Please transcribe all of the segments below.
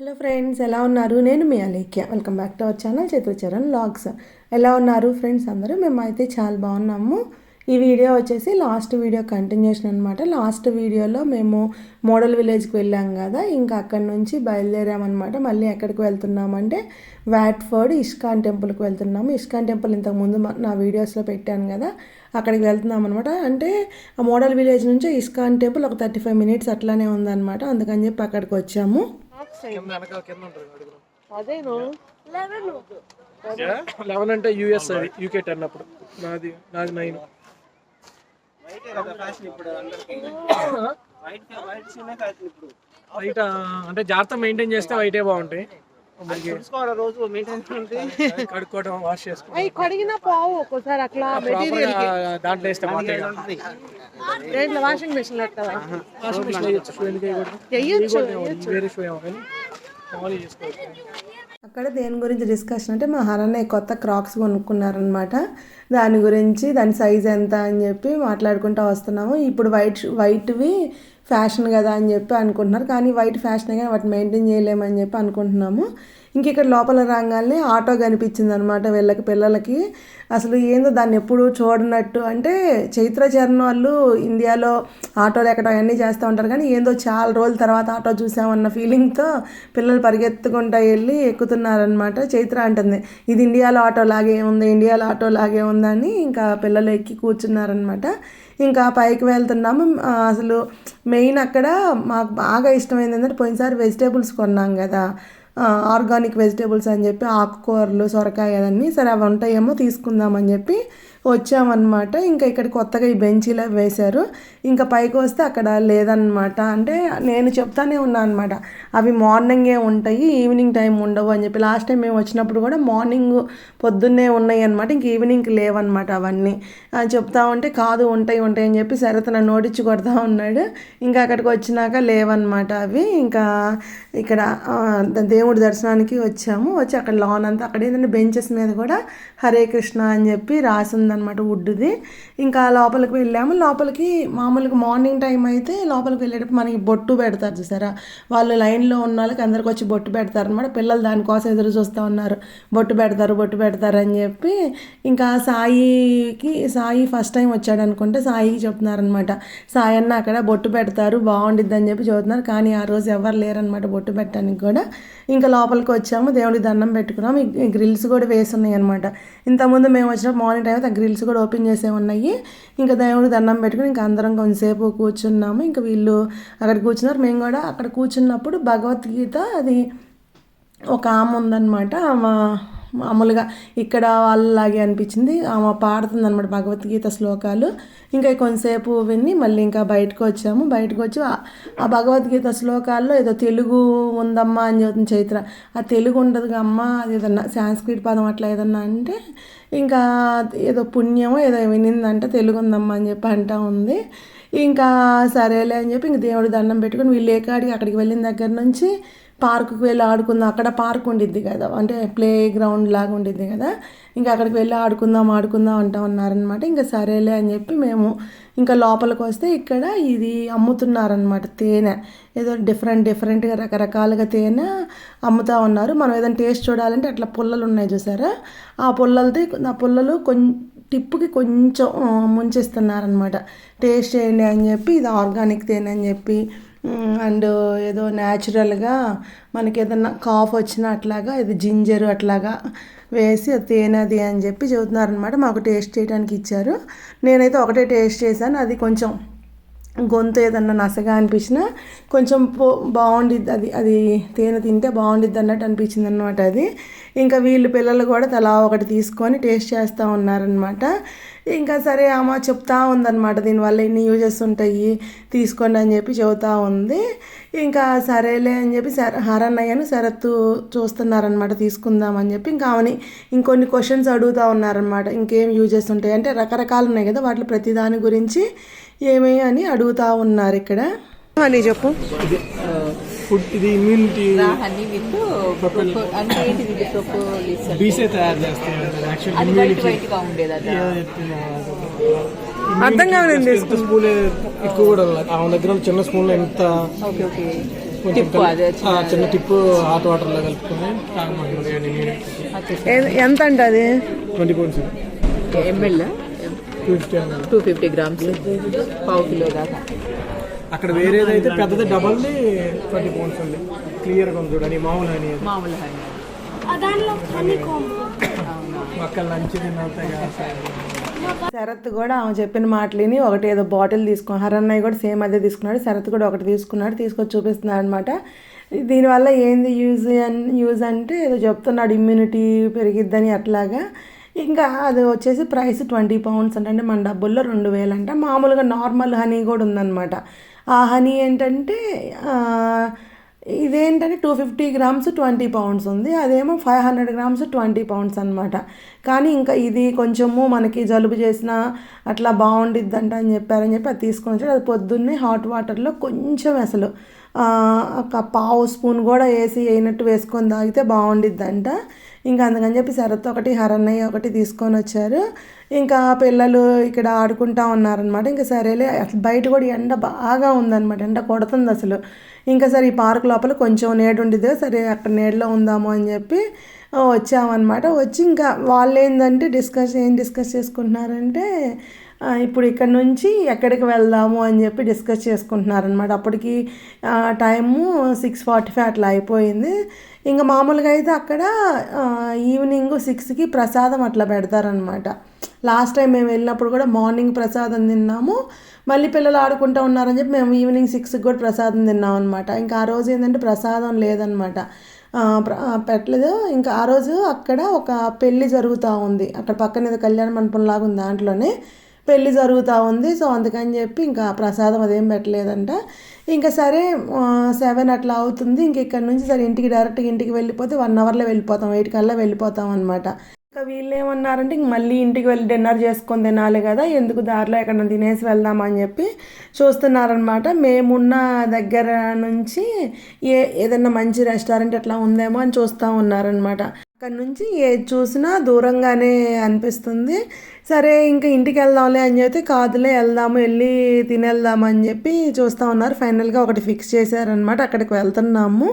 Hello friends ఎలా ఉన్నారు? నేను మీ Alekhya. Welcome back to our channel Chaturcharan logs ఎలా ఉన్నారు ఫ్రెండ్స్ అందరూ? మేమైతే చాలా బాగున్నాము. ఈ వీడియో వచ్చేసి లాస్ట్ వీడియో కంటిన్యూషన్ అనమాట లాస్ట్ వీడియోలో మేము మోడల్ విలేజ్కి వెళ్ళాం కదా ఇంకా అక్కడి నుంచి బయలుదేరామన్నమాట. మళ్ళీ ఎక్కడికి వెళ్తున్నామంటే వ్యాట్ఫర్డ్ ఇస్కాన్ టెంపుల్కి వెళ్తున్నాము. ఇస్కాన్ టెంపుల్ ఇంతకుముందు నా వీడియోస్లో పెట్టాను కదా అక్కడికి వెళ్తున్నాం అనమాట అంటే ఆ మోడల్ విలేజ్ నుంచి ఇస్కాన్ టెంపుల్ ఒక థర్టీ ఫైవ్ మినిట్స్ అట్లానే ఉందన్నమాట. అందుకని చెప్పి అక్కడికి వచ్చాము. అదేను లెవెన్ అంటే యూఎస్ అది యూకే టెన్ అప్పుడు నాది నాది నైన్ వైట్ అంటే జాగ్రత్త మెయింటైన్ చేస్తే వైటే బాగుంటాయి మనకి రోజు మెయింటైన్ కడుక్కోవడం వాష్ చేసుకోవడం. అవి కడిగినా పోవు ఒక్కోసారి అట్లా ప్రాపర్ దాంట్లో వేస్తే పోతాయి దేంట్లో వాషింగ్ మిషన్ కదా వాషింగ్ మిషన్ వేయచ్చు షూ ఎందుకు వేయకూడదు? చెయ్యొచ్చు వేయకూడదు. వేరే షూ ఏమో కానీ మామూలుగా చేసుకోవచ్చు. అక్కడ దేని గురించి డిస్కషన్ అంటే మా హరన్నయ్య కొత్త క్రాక్స్ కొనుక్కున్నారనమాట దాని గురించి దాని సైజ్ ఎంత అని చెప్పి మాట్లాడుకుంటూ వస్తున్నాము. ఇప్పుడు వైట్ వైట్వి ఫ్యాషన్ కదా అని చెప్పి అనుకుంటున్నారు. కానీ వైట్ ఫ్యాషన్ కానీ వాటిని మెయింటైన్ చేయలేమని చెప్పి అనుకుంటున్నాము. ఇంక ఇక్కడ లోపల రాగానే ఆటో కనిపించింది అనమాట వీళ్ళకి పిల్లలకి. అసలు ఏందో దాన్ని ఎప్పుడు చూడనట్టు. అంటే చైత్ర చరణ్ వాళ్ళు ఇండియాలో ఆటోలు ఎక్కడం అవన్నీ చేస్తూ ఉంటారు. కానీ ఏందో చాలా రోజుల తర్వాత ఆటో చూసామన్న ఫీలింగ్తో పిల్లలు పరిగెత్తుకుంటా వెళ్ళి ఎక్కుతున్నారనమాట. చైత్ర అంటుంది ఇది ఇండియాలో ఆటో లాగే ఉంది ఇండియాలో ఆటో లాగే ఉందని. ఇంకా పిల్లలు ఎక్కి కూర్చున్నారనమాట. ఇంకా పైకి వెళ్తున్నాము అసలు మెయిన్ అక్కడ మాకు బాగా ఇష్టమైంది ఏంటంటే పోయినసారి వెజిటేబుల్స్ కొన్నాం కదా. ఆర్గానిక్ వెజిటేబుల్స్ అని చెప్పి ఆకుకూరలు సొరకాయ అదన్నీ సరే అవి ఉంటాయేమో తీసుకుందామని చెప్పి వచ్చామన్నమాట. ఇంకా ఇక్కడ కొత్తగా ఈ బెంచీలో వేశారు. ఇంకా పైకి వస్తే అక్కడ లేదన్నమాట. అంటే నేను చెప్తానే ఉన్నా అనమాట అవి మార్నింగే ఉంటాయి ఈవినింగ్ టైం ఉండవు అని చెప్పి. లాస్ట్ టైం మేము వచ్చినప్పుడు కూడా మార్నింగ్ పొద్దున్నే ఉన్నాయి అనమాట ఇంక ఈవినింగ్కి లేవన్నమాట అవన్నీ. చెప్తా ఉంటే కాదు ఉంటాయి ఉంటాయి అని చెప్పి సరే తన నోటిచ్చి కొడతా ఉన్నాడు. ఇంకా అక్కడికి వచ్చినాక లేవన్నమాట అవి. ఇంకా ఇక్కడ దేవుడి దర్శనానికి వచ్చాము. వచ్చి అక్కడ లాన్ అంతా అక్కడ ఏంటంటే బెంచెస్ మీద కూడా హరే కృష్ణ అని చెప్పి రాసి ఉందన్నమాట వుడ్ది ఇంకా లోపలికి వెళ్ళాము. లోపలికి మామూలుగా మార్నింగ్ టైం అయితే లోపలికి వెళ్ళేటప్పుడు మనకి బొట్టు పెడతారు చూసారా? వాళ్ళు లైన్లో ఉన్న వాళ్ళకి అందరికి వచ్చి బొట్టు పెడతారు అనమాట పిల్లలు దానికోసం ఎదురు చూస్తూ ఉన్నారు. బొట్టు పెడతారు బొట్టు పెడతారు అని చెప్పి ఇంకా సాయికి సాయి ఫస్ట్ టైం వచ్చాడు అనుకుంటే సాయికి చెప్తున్నారనమాట సాయి అన్న అక్కడ బొట్టు పెడతారు బాగుండిద్ది అని చెప్పి చెబుతున్నారు. కానీ ఆ రోజు ఎవరు లేరనమాట బొట్టు పెట్టడానికి కూడా. ఇంకా లోపలికి వచ్చాము దేవుడికి దండం పెట్టుకున్నాం ఈ గ్రిల్స్ కూడా వేసి ఉన్నాయి అనమాట ఇంతకుముందు మేము వచ్చినప్పుడు మార్నింగ్ టైం అయితే ఆ గ్రిల్స్ కూడా ఓపెన్ చేసే ఉన్నాయి. ఇంకా దేవుడికి దండం పెట్టుకుని ఇంకా అందరం కొంతసేపు కూర్చున్నాము. ఇంకా వీళ్ళు అక్కడ కూర్చున్నారు. మేము కూడా అక్కడ కూర్చున్నప్పుడు భగవద్గీత అది ఒక ఆమె ఉందన్నమాట. ఆమె మామూలుగా ఇక్కడ వాళ్ళలాగే అనిపించింది. ఆమె పాడుతుంది అనమాట భగవద్గీత శ్లోకాలు. ఇంకా కొంతసేపు విని మళ్ళీ ఇంకా బయటకు వచ్చాము. బయటకు వచ్చి ఆ- భగవద్గీత శ్లోకాల్లో ఏదో తెలుగు ఉందమ్మా అని చెబుతుంది చైత్ర. ఆ తెలుగు ఉండదు అమ్మ అది ఏదన్నా సాంస్క్రిట్ పదం అట్లా ఏదన్నా అంటే ఇంకా ఏదో పుణ్యమో ఏదో వినిందంటే తెలుగు ఉందమ్మా అని చెప్పి అంటా ఉంది. ఇంకా సరేలే అని చెప్పి ఇంక దేవుడి దండం పెట్టుకుని వీళ్ళు ఏ కాడికి అక్కడికి వెళ్ళిన దగ్గర నుంచి పార్కుకి వెళ్ళి ఆడుకుందాం. అక్కడ పార్క్ ఉండిద్ది కదా. అంటే ప్లే గ్రౌండ్ లాగా ఉండిద్ది కదా. ఇంకా అక్కడికి వెళ్ళి ఆడుకుందాం ఆడుకుందాం అంటా ఉన్నారనమాట ఇంకా సరేలే అని చెప్పి మేము ఇంకా లోపలికి వస్తే ఇక్కడ ఇది అమ్ముతున్నారనమాట తేనె. ఏదో డిఫరెంట్ డిఫరెంట్గా రకరకాలుగా తేనె అమ్ముతా ఉన్నారు. మనం ఏదైనా టేస్ట్ చూడాలంటే అట్లా పుల్లలు ఉన్నాయి చూసారా? ఆ పుల్లలతో ఆ పుల్లలు కొంచెం టిప్పుకి కొంచెం ముంచేస్తున్నారనమాట టేస్ట్ చేయండి అని చెప్పి ఇది ఆర్గానిక్ తేనె అని చెప్పి అండ్ ఏదో న్యాచురల్గా మనకి ఏదన్నా కాఫ్ వచ్చినా అట్లాగా ఇది జింజర్ అట్లాగా వేసి అది తేనెది అని చెప్పి చెబుతున్నారనమాట మాకు టేస్ట్ చేయడానికి ఇచ్చారు. నేనైతే ఒకటే టేస్ట్ చేశాను. అది కొంచెం గొంతు ఏదన్నా నసగా అనిపించినా కొంచెం పో బాగుండిద్ది అది అది తేనె తింటే బాగుండిద్ది అన్నట్టు అనిపించింది అనమాట అది. ఇంకా వీళ్ళు పిల్లలు కూడా తలా ఒకటి తీసుకొని టేస్ట్ చేస్తూ ఉన్నారనమాట ఇంకా సరే ఆమె చెప్తా ఉందన్నమాట దీనివల్ల ఎన్ని యూజెస్ ఉంటాయి తీసుకోండి అని చెప్పి చెబుతూ ఉంది. ఇంకా సరేలే అని చెప్పి సర హరన్నయ్యను శరత్తు చూస్తున్నారనమాట తీసుకుందామని చెప్పి. ఇంకా ఆమెని ఇంకొన్ని క్వశ్చన్స్ అడుగుతూ ఉన్నారనమాట ఇంకేం యూజెస్ ఉంటాయి అంటే రకరకాలు ఉన్నాయి కదా వాటిలో ప్రతి దాని గురించి ఏమి అని అడుగుతా ఉన్నారు ఇక్కడ. అని చెప్పు. ఫుడ్ ఇది ఇమ్యూనిటీ? బీసే తయారు అర్థం కావాలండి స్పూన్ ఎక్కువ కూడా. ఆమె దగ్గర చిన్న స్పూన్ ఎంత? Okay okay. కొంచెం టిప్పు కల్- అదే ఆ, చిన్న టిప్పు హాట్ వాటర్లో కలుపుకొని తాగమంటున్నారు ఏ- ఎంత అంట అది? Twenty pounds ML two fifty grams పావు కిలో దాకా. అక్కడ వేరేదైతే పెద్దది డబల్ది ట్వంటీ పౌండ్స్ ఉంది క్లియర్గా ఉంది చూడండి మామూలు అని మామూలు హనీ అక్కడ లంచ్ తిన్నంతగా శరత్ కూడా ఆమె చెప్పిన మాటలని ఒకటి ఏదో బాటిల్ తీసుకున్నాడు. హరన్నయ్య కూడా సేమ్ అదే తీసుకున్నాడు. శరత్ కూడా ఒకటి తీసుకున్నాడు. తీసుకొచ్చి చూపిస్తున్నాడు అనమాట దీనివల్ల ఏంది యూజ్ అని యూజ్ అంటే ఏదో చెప్తున్నాడు ఇమ్యూనిటీ పెరిగిద్దని అట్లాగా. ఇంకా అది వచ్చేసి ప్రైస్ ట్వంటీ పౌండ్స్ అంటే. మన డబ్బుల్లో రెండు వేలు అంట మామూలుగా నార్మల్ హనీ కూడా ఉందన్నమాట. ఆ హనీ ఏంటంటే ఇదేంటంటే two fifty grams twenty pounds ఉంది. అదేమో five hundred grams twenty pounds అనమాట కానీ ఇంకా ఇది కొంచెము మనకి జలుబు చేసిన అట్లా బాగుండిద్దంట అని చెప్పారని చెప్పి అది తీసుకొని వచ్చాడు. అది పొద్దున్నే హాట్ వాటర్లో కొంచెం అసలు ఒక పావు స్పూన్ కూడా వేసి వేయినట్టు వేసుకొని తాగితే బాగుండిద్దంట. ఇంకా అందుకని చెప్పి శరత్ ఒకటి హరన్నయ్య ఒకటి తీసుకొని వచ్చారు. ఇంకా పిల్లలు ఇక్కడ ఆడుకుంటా ఉన్నారనమాట ఇంకా సరేలే బయట కూడా ఎండ బాగా ఉందన్నమాట. ఎండ కొడుతుంది అసలు. ఇంకా సరే ఈ పార్క్ లోపల కొంచెం నీడ ఉండిద్ది సరే అక్కడ నీడలో ఉందాము అని చెప్పి వచ్చామన్నమాట. వచ్చి ఇంకా వాళ్ళు ఏంటంటే డిస్కస్ ఏం డిస్కస్ చేసుకుంటున్నారంటే ఇప్పుడు ఇక్కడ నుంచి ఎక్కడికి వెళ్దాము అని చెప్పి డిస్కస్ చేసుకుంటున్నారనమాట అప్పటికి టైము సిక్స్ ఫార్టీ ఫైవ్ అట్లా అయిపోయింది. ఇంకా మామూలుగా అయితే అక్కడ ఈవినింగ్ సిక్స్కి ప్రసాదం అట్లా పెడతారనమాట లాస్ట్ టైం మేము వెళ్ళినప్పుడు కూడా మార్నింగ్ ప్రసాదం తిన్నాము. మళ్ళీ పిల్లలు ఆడుకుంటూ ఉన్నారని చెప్పి మేము ఈవినింగ్ సిక్స్కి కూడా ప్రసాదం తిన్నాం అనమాట ఇంకా ఆ రోజు ఏంటంటే ప్రసాదం లేదనమాట పెట్టలేదు. ఇంకా ఆ రోజు అక్కడ ఒక పెళ్ళి జరుగుతూ ఉంది. అక్కడ పక్కన ఏదో కళ్యాణ మండపం లాగా ఉంది దాంట్లోనే. పెళ్ళి జరుగుతూ ఉంది. సో అందుకని చెప్పి ఇంకా ప్రసాదం అదేం పెట్టలేదంట. ఇంకా సరే సెవెన్ అట్లా అవుతుంది. ఇంక ఇక్కడ నుంచి సరే ఇంటికి డైరెక్ట్గా ఇంటికి వెళ్ళిపోతే వన్ అవర్లో వెళ్ళిపోతాం. ఎయిట్ కల్లా వెళ్ళిపోతాం అనమాట ఇంకా వీళ్ళు ఏమన్నారంటే ఇంక మళ్ళీ ఇంటికి వెళ్ళి డిన్నర్ చేసుకొని తినాలి కదా. ఎందుకు దారిలో ఎక్కడ తినేసి వెళ్దామని చెప్పి చూస్తున్నారనమాట మేమున్న దగ్గర నుంచి ఏ ఏదైనా మంచి రెస్టారెంట్ ఎట్లా ఉందేమో అని చూస్తూ ఉన్నారనమాట అక్కడ నుంచి ఏది చూసినా దూరంగానే అనిపిస్తుంది. సరే ఇంకా ఇంటికి వెళ్దాంలే అని చెప్పి కాదులే వెళ్దాము వెళ్ళి తినేద్దాము అని చెప్పి చూస్తూ ఉన్నారు. ఫైనల్గా ఒకటి ఫిక్స్ చేశారనమాట అక్కడికి వెళ్తున్నాము.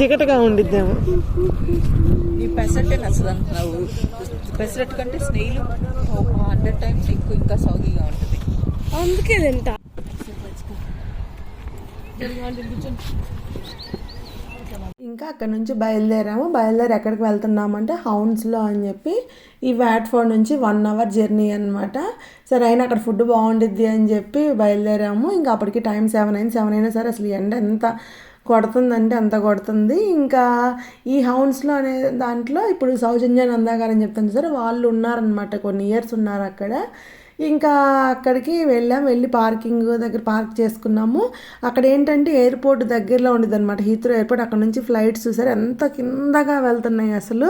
జిగటగా ఉండిద్దేమో. నీ పెసరట్టే నచ్చదు అంటున్నావు. పెసరట్ కంటే ఒక హండ్రెడ్ టైమ్స్ ఎక్కువ ఇంకా సాగిగా ఉంటుంది. అందుకే తింటా. ఇంకా అక్కడ నుంచి బయలుదేరాము. బయలుదేరి ఎక్కడికి వెళ్తున్నామంటే హౌన్స్లో అని చెప్పి ఈ వ్యాట్ఫోర్డ్ నుంచి వన్ అవర్ జర్నీ అనమాట సరే అయినా అక్కడ ఫుడ్ బాగుండిద్ది అని చెప్పి బయలుదేరాము. ఇంకా అప్పటికి టైం సెవెన్ అయింది. సెవెన్ అయినా సరే అసలు ఎండ ఎంత కొడుతుందంటే అంత కొడుతుంది. ఇంకా ఈ హౌన్స్లో అనే దాంట్లో ఇప్పుడు సౌజన్య నందా గారు అని చెప్తాను సార్ వాళ్ళు ఉన్నారనమాట కొన్ని ఇయర్స్ ఉన్నారు అక్కడ. ఇంకా అక్కడికి వెళ్ళాం వెళ్ళి పార్కింగ్ దగ్గర పార్క్ చేసుకున్నాము. అక్కడ ఏంటంటే ఎయిర్పోర్ట్ దగ్గరలో ఉండేది అనమాట హీత్రో ఎయిర్పోర్ట్. అక్కడ నుంచి ఫ్లైట్స్ చూసారు. ఎంత కిందగా వెళ్తున్నాయి అసలు.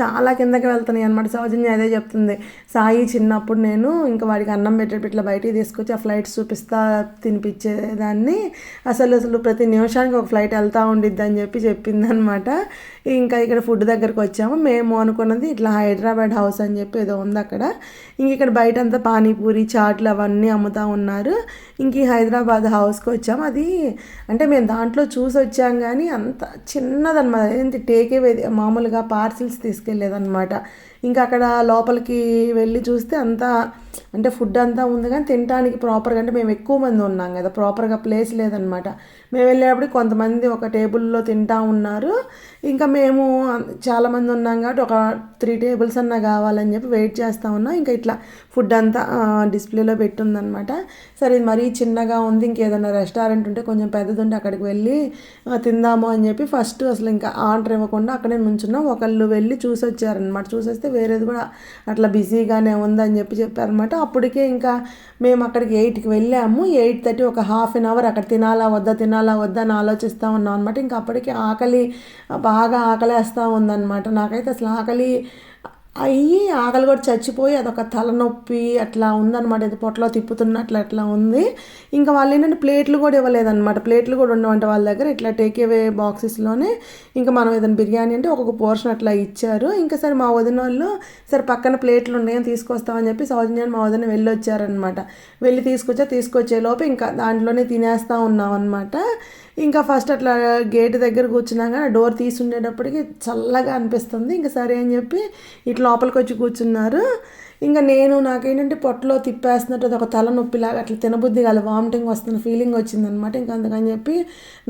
చాలా కిందకి వెళ్తున్నాయి అనమాట సౌజన్య అదే చెప్తుంది. సాయి చిన్నప్పుడు నేను ఇంకా వాడికి అన్నం పెట్టేటప్పుడు ఇట్లా బయటికి తీసుకొచ్చి ఆ ఫ్లైట్స్ చూపిస్తా తినిపించేదాన్ని. అసలు అసలు ప్రతి నిమిషానికి ఒక ఫ్లైట్ వెళ్తూ ఉండిద్ది అని చెప్పి చెప్పింది అనమాట ఇంకా ఇక్కడ ఫుడ్ దగ్గరకు వచ్చాము. మేము అనుకున్నది ఇట్లా హైదరాబాద్ హౌస్ అని చెప్పి ఏదో ఉంది అక్కడ. ఇంక ఇక్కడ బయట అంతా పానీపూరి చాట్లు అవన్నీ అమ్ముతూ ఉన్నారు. ఇంక ఈ హైదరాబాద్ హౌస్కి వచ్చాము అది అంటే మేము దాంట్లో చూసి వచ్చాం కానీ అంత చిన్నదన్నమాట. ఏంటి టేకే మామూలుగా పార్సిల్స్ తీసుకెళ్ళేదన్నమాట. ఇంకా అక్కడ లోపలికి వెళ్ళి చూస్తే అంతా అంటే ఫుడ్ అంతా ఉంది కానీ తినడానికి ప్రాపర్గా అంటే మేము ఎక్కువ మంది ఉన్నాం కదా. ప్రాపర్గా ప్లేస్ లేదనమాట మేము వెళ్ళేటప్పుడు కొంతమంది ఒక టేబుల్లో తింటా ఉన్నారు. ఇంకా మేము చాలామంది ఉన్నాం కాబట్టి ఒక త్రీ టేబుల్స్ అన్నా కావాలని చెప్పి వెయిట్ చేస్తూ ఉన్నాం. ఇంకా ఇట్లా ఫుడ్ అంతా డిస్ప్లేలో పెట్టుందనమాట సరే ఇది మరీ చిన్నగా ఉంది ఇంకేదైనా రెస్టారెంట్ ఉంటే కొంచెం పెద్దది ఉంటే అక్కడికి వెళ్ళి తిందాము అని చెప్పి ఫస్ట్ అసలు ఇంకా ఆర్డర్ ఇవ్వకుండా అక్కడే నుంచున్నాం. ఒకళ్ళు వెళ్ళి చూసి వచ్చారనమాట చూసేస్తే వేరేది కూడా అట్లా బిజీగానే ఉందని చెప్పి చెప్పారనమాట అప్పటికే ఇంకా మేము అక్కడికి ఎయిట్కి వెళ్ళాము. ఎయిట్ థర్టీ ఒక హాఫ్ అన్ అవర్ అక్కడ తినాలా వద్దా తినాలా వద్దా అని ఆలోచిస్తూ ఉన్నాం అనమాట ఇంకా అప్పటికే ఆకలి బాగా ఆకలేస్తూ ఉందన్నమాట. నాకైతే అసలు ఆకలి అయ్యి ఆకలి కూడా చచ్చిపోయి అదొక తలనొప్పి అట్లా ఉందన్నమాట. ఇది పొట్టలో తిప్పుతున్నట్లు అట్లా ఉంది. ఇంకా వాళ్ళు ఏంటంటే ప్లేట్లు కూడా ఇవ్వలేదన్నమాట. ప్లేట్లు కూడా ఉండవంట వాళ్ళ దగ్గర. ఇట్లా టేక్ అవే బాక్సెస్లోనే ఇంకా మనం ఏదైనా బిర్యానీ అంటే ఒక్కొక్క పోర్షన్ అట్లా ఇచ్చారు. ఇంకా సరే మా వదిన వాళ్ళు సరే పక్కన ప్లేట్లు ఉన్నాయని తీసుకొస్తామని చెప్పి సౌజన్యాన్ని మా వదిన వెళ్ళి వచ్చారనమాట వెళ్ళి తీసుకొచ్చా తీసుకొచ్చే లోపు ఇంకా దాంట్లోనే తినేస్తూ ఉన్నాం అనమాట ఇంకా ఫస్ట్ అట్లా గేట్ దగ్గర కూర్చున్నాక డోర్ తీసి ఉండేటప్పటికి చల్లగా అనిపిస్తుంది. ఇంకా సరే అని చెప్పి ఇట్లా లోపలికి వచ్చి కూర్చున్నారు. ఇంకా నేను నాకేంటంటే పొట్టలో తిప్పేస్తున్నట్టు అది ఒక తలనొప్పిలాగా అట్లా తినబుద్ధి కాదు. వామిటింగ్ వస్తున్న ఫీలింగ్ వచ్చిందనమాట. ఇంకా అందుకని చెప్పి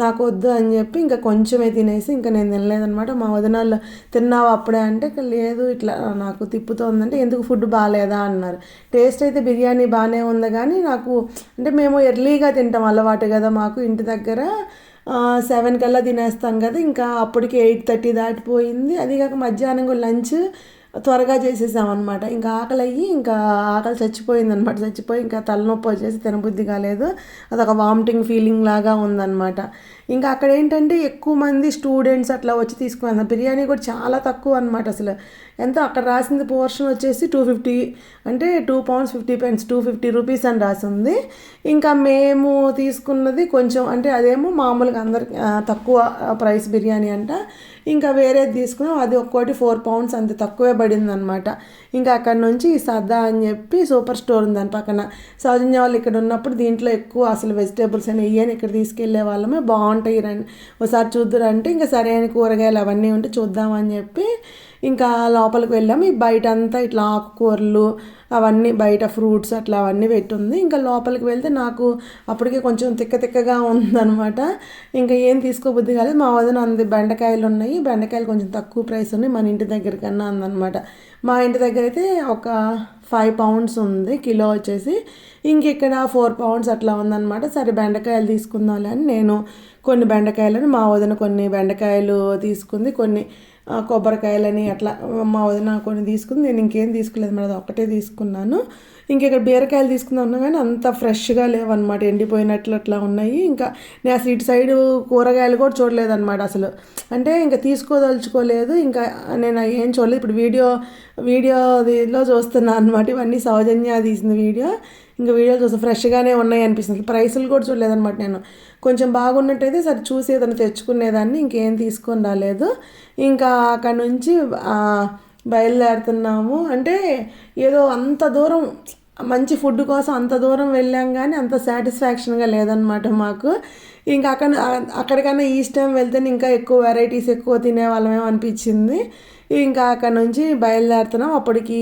నాకు వద్దు అని చెప్పి ఇంకా కొంచెమే తినేసి ఇంకా నేను తినలేదనమాట. మా వదినాలు తిన్నావు అప్పుడే అంటే లేదు ఇట్లా నాకు తిప్పుతోందంటే ఎందుకు ఫుడ్ బాగాలేదా అన్నారు. టేస్ట్ అయితే బిర్యానీ బాగానే ఉంది కానీ నాకు అంటే మేము ఎర్లీగా తింటాం అలవాటు కదా మాకు ఇంటి దగ్గర. సెవెన్ కల్లా తినేస్తాం కదా. ఇంకా అప్పటికి ఎయిట్ థర్టీ దాటిపోయింది. అది కాక మధ్యాహ్నం కూడా లంచ్ త్వరగా చేసేసామన్నమాట. ఇంకా ఆకలి అయ్యి ఇంకా ఆకలి చచ్చిపోయింది అనమాట చచ్చిపోయి ఇంకా తలనొప్పి వచ్చేసి తినబుద్ధి కాలేదు. అదొక వామిటింగ్ ఫీలింగ్ లాగా ఉందన్నమాట. ఇంకా అక్కడ ఏంటంటే ఎక్కువ మంది స్టూడెంట్స్ అట్లా వచ్చి తీసుకున్నారు బిర్యానీ కూడా చాలా తక్కువ అనమాట అసలు. ఎంత? అక్కడ రాసింది పోర్షన్ వచ్చేసి టూ ఫిఫ్టీ అంటే two pounds fifty pence two fifty rupees అని రాసింది. ఇంకా మేము తీసుకున్నది కొంచెం అంటే అదేమో మామూలుగా అందరికి తక్కువ ప్రైస్ బిర్యానీ అంట. ఇంకా వేరేది తీసుకున్నాం అది ఒక్కోటి ఫోర్ పౌండ్స్ అంత తక్కువే పడింది అనమాట ఇంకా అక్కడ నుంచి సదా అని చెప్పి సూపర్ స్టోర్ ఉంది దాని పక్కన. సౌజన్య వాళ్ళు ఇక్కడ ఉన్నప్పుడు దీంట్లో ఎక్కువ అసలు వెజిటేబుల్స్ అని ఇవన్నీ ఇక్కడ తీసుకెళ్ళే వాళ్ళమే బాగుంటాయి రండి ఒకసారి చూద్దురంటే ఇంకా సరైన కూరగాయలు అవన్నీ ఉంటే చూద్దామని చెప్పి ఇంకా లోపలికి వెళ్ళాము ఈ బయట అంతా ఇట్లా ఆకుకూరలు అవన్నీ బయట ఫ్రూట్స్ అట్లా అవన్నీ పెట్టుంది. ఇంకా లోపలికి వెళ్తే నాకు అప్పటికే కొంచెం తిక్క తిక్కగా ఉందనమాట ఇంకా ఏం తీసుకోబుద్ది కాలేదు. మా వదిన అంది బెండకాయలు ఉన్నాయి. బెండకాయలు కొంచెం తక్కువ ప్రైస్ ఉన్నాయి. మన ఇంటి దగ్గర కన్నా అందనమాట మా ఇంటి దగ్గర అయితే ఒక ఫైవ్ పౌండ్స్ ఉంది. కిలో వచ్చేసి ఇంక ఇక్కడ ఫోర్ పౌండ్స్ అట్లా ఉందన్నమాట. సరే బెండకాయలు తీసుకుందాంలే అని నేను కొన్ని బెండకాయలను మా వదిన కొన్ని బెండకాయలు తీసుకుంది. కొన్ని కొబ్బరికాయలని అట్లా మా వదిన కొన్ని తీసుకుంది నేను ఇంకేం తీసుకోలేదు మేడం అది ఒక్కటే తీసుకున్నాను. ఇంక ఇక్కడ బీరకాయలు తీసుకుందాం ఉన్నా కానీ అంత ఫ్రెష్గా లేవన్నమాట ఎండిపోయినట్లు అట్లా ఉన్నాయి. ఇంకా నేను అసలు ఇటు సైడు కూరగాయలు కూడా చూడలేదన్నమాట అసలు. అంటే ఇంకా తీసుకోదలుచుకోలేదు ఇంకా నేను ఏం చూడలేదు. ఇప్పుడు వీడియో వీడియోలో చూస్తున్నాను అనమాట ఇవన్నీ సౌజన్య తీసిన వీడియో. ఇంకా వీడియోలు చూసి ఫ్రెష్గానే ఉన్నాయి అనిపిస్తుంది ప్రైసులు కూడా చూడలేదన్నమాట నేను. కొంచెం బాగున్నట్టయితే సరే చూసి ఏదైనా తెచ్చుకునేదాన్ని ఇంకేం తీసుకొని రాలేదు. ఇంకా అక్కడ నుంచి బయలుదేరుతున్నాము. అంటే ఏదో అంత దూరం మంచి ఫుడ్ కోసం అంత దూరం వెళ్ళాం కానీ అంత సాటిస్ఫాక్షన్గా లేదనమాట మాకు. ఇంకా అక్కడ అక్కడికన్నా ఈస్ట్ టైం వెళ్తే ఇంకా ఎక్కువ వెరైటీస్ ఎక్కువ తినేవాళ్ళమేమో అనిపించింది. ఇంకా అక్కడ నుంచి బయలుదేరుతున్నాం. అప్పటికి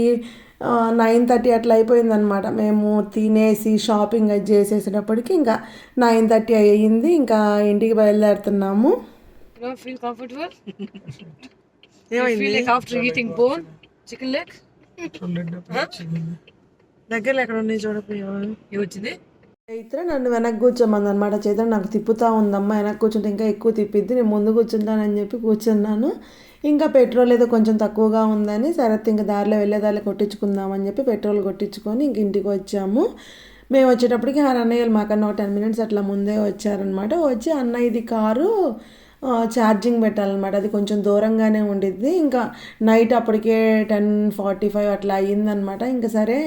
నైన్ థర్టీ అట్లా అయిపోయిందనమాట మేము తినేసి షాపింగ్ అది చేసేసేటప్పటికి ఇంకా నైన్ థర్టీ అయ్యింది. ఇంకా ఇంటికి బయలుదేరుతున్నాము. You don't feel comfortable? you ఏమైంది feel like after eating bone, chicken leg? దగ్గర ఎక్కడ ఉన్నాయి చైత్ర నన్ను వెనక్కి కూర్చోమంది అనమాట చైత్ర నాకు తిప్పుతా ఉందమ్మా. వెనక్కి కూర్చుంటే ఇంకా ఎక్కువ తిప్పిద్ది. నేను ముందు కూర్చుంటానని చెప్పి కూర్చున్నాను. ఇంకా పెట్రోల్ ఏదో కొంచెం తక్కువగా ఉందని సరే ఇంకా దారిలో వెళ్ళేదారిలో కొట్టించుకుందామని చెప్పి పెట్రోల్ కొట్టించుకొని ఇంక ఇంటికి వచ్చాము. మేము వచ్చేటప్పటికి ఆ అన్నయ్యలు మాకన్నా ఒక టెన్ మినిట్స్ అట్లా ముందే వచ్చారనమాట వచ్చి అన్న ఇది కారు ఛార్జింగ్ పెట్టాలన్నమాట. అది కొంచెం దూరంగానే ఉండిద్ది. ఇంకా నైట్ అప్పటికే టెన్ ఫార్టీ ఫైవ్ అట్లా అయ్యిందనమాట ఇంకా సరే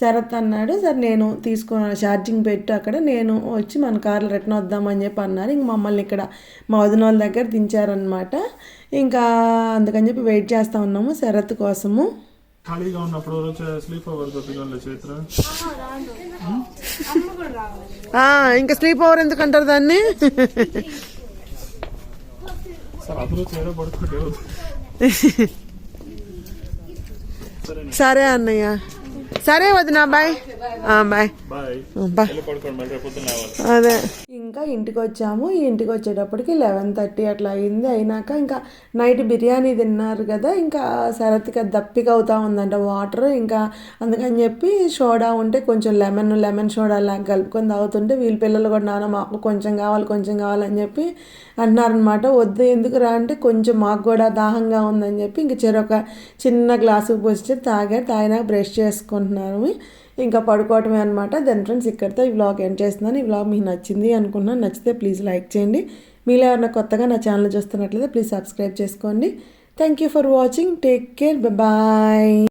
శరత్ అన్నాడు సరే నేను తీసుకో ఛార్జింగ్ పెట్టు అక్కడ. నేను వచ్చి మన కార్లో రిటర్న్ వద్దామని చెప్పి అన్నారు. ఇంక మమ్మల్ని ఇక్కడ మా వదిన వాళ్ళ దగ్గర దించారనమాట ఇంకా అందుకని చెప్పి వెయిట్ చేస్తూ ఉన్నాము శరత్ కోసము. ఖాళీగా ఉన్నప్పుడు స్లీప్ ఓవర్ చైత్ర? ఆ, ఇంకా స్లీప్ ఓవర్ ఎందుకు అంటారు దాన్ని? సార్ అన్నయ్య. సరే వదిన బాయ్. ఆ, బాయ్. బాయ్. అదే. ఇంకా ఇంటికి వచ్చాము ఇంటికి వచ్చేటప్పటికి లెవెన్ థర్టీ అట్లా అయింది. అయినాక ఇంకా నైట్ బిర్యానీ తిన్నారు కదా. ఇంకా శరత్కి దప్పిక అవుతా ఉందంట వాటర్ ఇంకా అందుకని చెప్పి సోడా ఉంటే కొంచెం లెమన్ లెమన్ సోడా లాగా కలుపుకొని తాగుతుంటే వీళ్ళ పిల్లలు కూడా నాన్న మాకు కొంచెం కావాలి కొంచెం కావాలని చెప్పి అన్నారనమాట వద్దు ఎందుకు రా అంటే కొంచెం మాకు కూడా దాహంగా ఉందని చెప్పి ఇంక చెరొక చిన్న గ్లాసు పోసి తాగారు తాగినాక బ్రష్ చేసుకుంటున్నారు. ఇంకా పడుకోవటమే అనమాట దెన్ ఫ్రెండ్స్ ఇక్కడితో ఈ వ్లాగ్ ఎండ్ చేస్తున్నాను. ఈ వ్లాగ్ మీకు నచ్చింది అనుకున్నాను నచ్చితే ప్లీజ్ లైక్ చేయండి. మీలో ఎవరైనా కొత్తగా నా ఛానల్ చూస్తున్నట్లయితే ప్లీజ్ సబ్స్క్రైబ్ చేసుకోండి. Thank you for watching take care bye